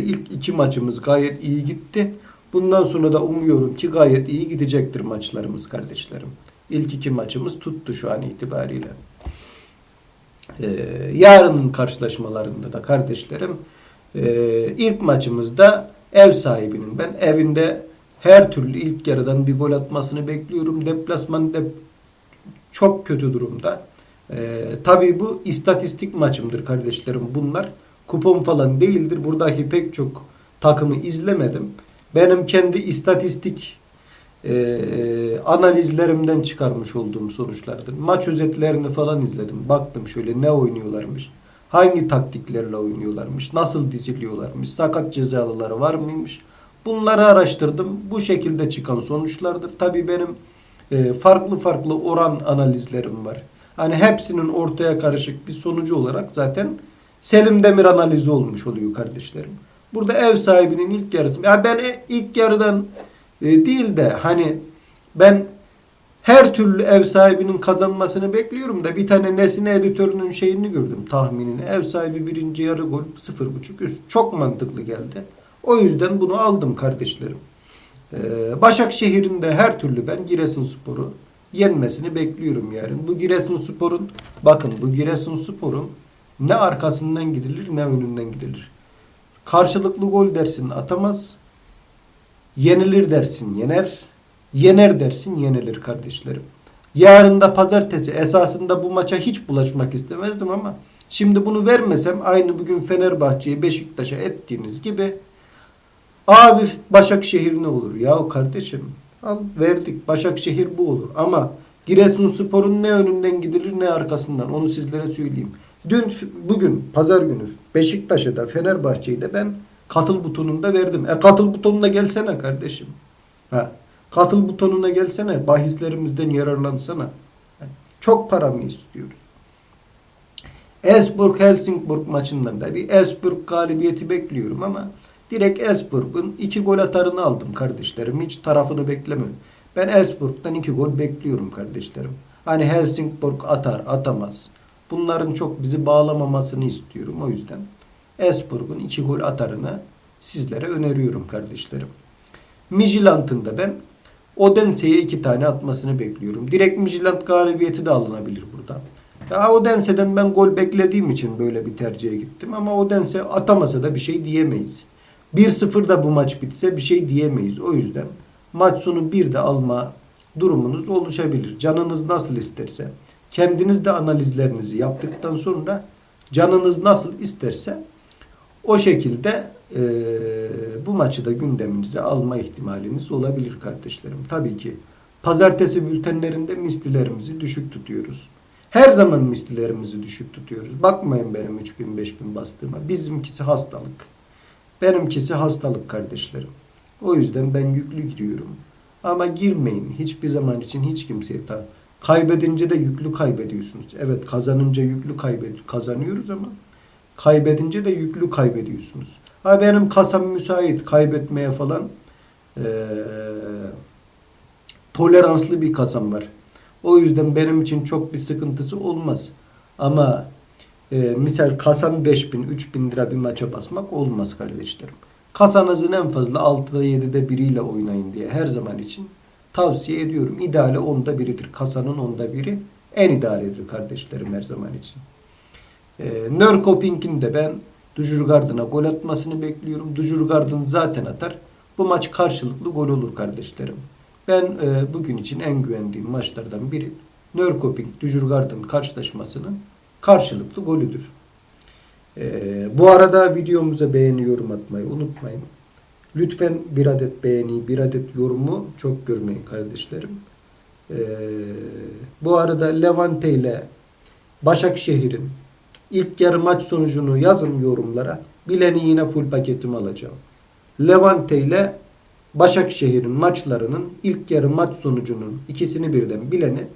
İlk iki maçımız gayet iyi gitti. Bundan sonra da umuyorum ki gayet iyi gidecektir maçlarımız kardeşlerim. İlk iki maçımız tuttu şu an itibariyle. Ee, yarının karşılaşmalarında da kardeşlerim e, ilk maçımızda ev sahibinin ben evinde her türlü ilk yarıdan bir gol atmasını bekliyorum. Deplasman de çok kötü durumda. Ee, tabii bu istatistik maçımdır kardeşlerim bunlar. Kupon falan değildir. Buradaki pek çok takımı izlemedim. Benim kendi istatistik e, analizlerimden çıkarmış olduğum sonuçlardır. Maç özetlerini falan izledim. Baktım şöyle ne oynuyorlarmış. Hangi taktiklerle oynuyorlarmış. Nasıl diziliyorlarmış. Sakat cezalıları var mıymış. Bunları araştırdım. Bu şekilde çıkan sonuçlardır. Tabii benim e, farklı farklı oran analizlerim var. Hani hepsinin ortaya karışık bir sonucu olarak zaten Selim Demir analizi olmuş oluyor kardeşlerim. Burada ev sahibinin ilk yarısı. Ya ben e- ilk yarıdan e, değil de hani ben her türlü ev sahibinin kazanmasını bekliyorum da bir tane Nesine editörünün şeyini gördüm tahminini. Ev sahibi birinci yarı gol 0.5 üst. Çok mantıklı geldi. O yüzden bunu aldım kardeşlerim. Ee, Başakşehir'in de her türlü ben Giresunspor'u yenmesini bekliyorum yarın. Bu Giresunspor'un bakın bu Giresunspor'un ne arkasından gidilir ne önünden gidilir. Karşılıklı gol dersin atamaz. Yenilir dersin yener. Yener dersin yenilir kardeşlerim. Yarın da pazartesi esasında bu maça hiç bulaşmak istemezdim ama şimdi bunu vermesem aynı bugün Fenerbahçe'yi Beşiktaş'a ettiğiniz gibi abi Başakşehir ne olur? Ya kardeşim al verdik Başakşehir bu olur ama Giresunspor'un ne önünden gidilir ne arkasından onu sizlere söyleyeyim. Dün bugün pazar günü Beşiktaş'a da Fenerbahçe'yi de ben katıl butonunda verdim. E katıl butonuna gelsene kardeşim. Ha. Katıl butonuna gelsene. Bahislerimizden yararlansana. Çok para mı istiyoruz? Esburg Helsingborg maçından da bir Esburg galibiyeti bekliyorum ama direkt Esburg'un iki gol atarını aldım kardeşlerim. Hiç tarafını beklemiyorum. Ben Esburg'dan iki gol bekliyorum kardeşlerim. Hani Helsingborg atar atamaz. Bunların çok bizi bağlamamasını istiyorum. O yüzden Esburg'un iki gol atarını sizlere öneriyorum kardeşlerim. Midtjylland'ın da ben Odense'ye iki tane atmasını bekliyorum. Direkt Midtjylland galibiyeti de alınabilir burada. Ya Odense'den ben gol beklediğim için böyle bir tercihe gittim. Ama Odense atamasa da bir şey diyemeyiz. 1-0 da bu maç bitse bir şey diyemeyiz. O yüzden maç sonu bir de alma durumunuz oluşabilir. Canınız nasıl isterse. Kendiniz de analizlerinizi yaptıktan sonra canınız nasıl isterse o şekilde e, bu maçı da gündeminize alma ihtimaliniz olabilir kardeşlerim. Tabii ki pazartesi bültenlerinde mislilerimizi düşük tutuyoruz. Her zaman mislilerimizi düşük tutuyoruz. Bakmayın benim 3000 5000 bastığıma. Bizimkisi hastalık. Benimkisi hastalık kardeşlerim. O yüzden ben yüklü giriyorum. Ama girmeyin. Hiçbir zaman için hiç kimseye ta kaybedince de yüklü kaybediyorsunuz. Evet kazanınca yüklü kaybed kazanıyoruz ama kaybedince de yüklü kaybediyorsunuz. Ha benim kasam müsait kaybetmeye falan ee, toleranslı bir kasam var. O yüzden benim için çok bir sıkıntısı olmaz. Ama e, misal kasam 5000 3000 lira bir maça basmak olmaz kardeşlerim. Kasanızın en fazla 6'da 7'de biriyle oynayın diye her zaman için tavsiye ediyorum. İdeali onda biridir. Kasanın onda biri en idealidir kardeşlerim her zaman için. E, Nörkoping'in de ben Dujurgard'ına gol atmasını bekliyorum. Dujurgard'ın zaten atar. Bu maç karşılıklı gol olur kardeşlerim. Ben e, bugün için en güvendiğim maçlardan biri Nörkoping Dujurgard'ın karşılaşmasının karşılıklı golüdür. E, bu arada videomuza beğeni yorum atmayı unutmayın. Lütfen bir adet beğeni, bir adet yorumu çok görmeyin kardeşlerim. E, bu arada Levante ile Başakşehir'in ilk yarı maç sonucunu yazın yorumlara. Bileni yine full paketimi alacağım. Levante ile Başakşehir'in maçlarının ilk yarı maç sonucunun ikisini birden bileni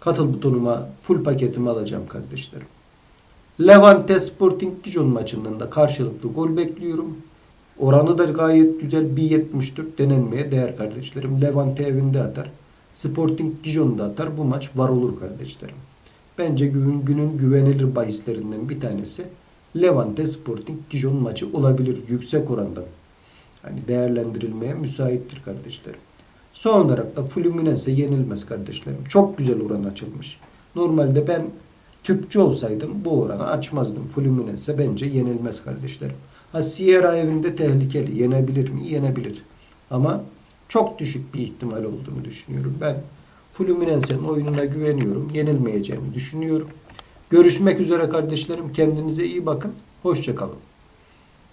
katıl butonuma full paketimi alacağım kardeşlerim. Levante Sporting Dijon maçından da karşılıklı gol bekliyorum. Oranı da gayet güzel 1.74 denenmeye değer kardeşlerim. Levante evinde atar. Sporting Dijon'da atar. Bu maç var olur kardeşlerim. Bence günün, günün güvenilir bahislerinden bir tanesi Levante Sporting Dijon maçı olabilir yüksek oranda. Hani değerlendirilmeye müsaittir kardeşlerim. Son olarak da Fluminense yenilmez kardeşlerim. Çok güzel oran açılmış. Normalde ben tüpçü olsaydım bu oranı açmazdım. Fluminense bence yenilmez kardeşlerim. Ha Sierra evinde tehlikeli. Yenebilir mi? Yenebilir. Ama çok düşük bir ihtimal olduğunu düşünüyorum. Ben Fluminense'nin oyununa güveniyorum. Yenilmeyeceğini düşünüyorum. Görüşmek üzere kardeşlerim. Kendinize iyi bakın. Hoşçakalın.